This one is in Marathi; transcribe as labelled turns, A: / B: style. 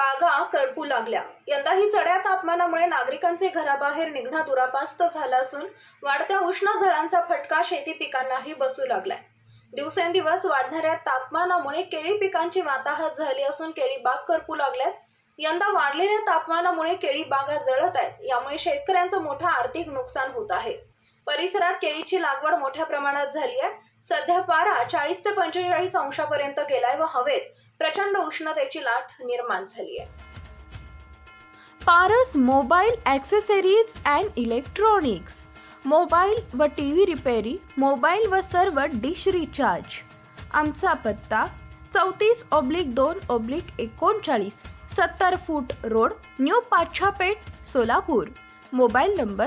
A: बागा करपू लागल्या. यंदाही चढ्या तापमानामुळे नागरिकांचे घराबाहेर निघणं दुरापास्त झालं असून वाढत्या उष्ण झळांचा फटका शेती पिकांनाही बसू लागलाय. दिवसेंदिवस वाढणाऱ्या तापमानामुळे केळी पिकांची वाताहत झाली असून केळी बाग करपू लागल्यात. यंदा वाढलेल्या तापमानामुळे केळी बागा जळत आहेत. यामुळे शेतकऱ्यांचं मोठं आर्थिक नुकसान होत आहे. परिसरात केळीची लागवड मोठ्या प्रमाणात झाली आहे. सध्या पारा चाळीस ते पंचेचाळीस अंशापर्यंत गेलाय व हवेत प्रचंड उष्णतेची लाट निर्माण झाली आहे. Paras mobile accessories and electronics. Mobile व टी व्ही रिपेरी मोबाईल व सर्व डिश रिचार्ज. आमचा पत्ता चौतीस ऑब्लिक दोन ऑब्लिक एकोणचाळीस सत्तर foot road new Pachhapeth Solapur. Mobile number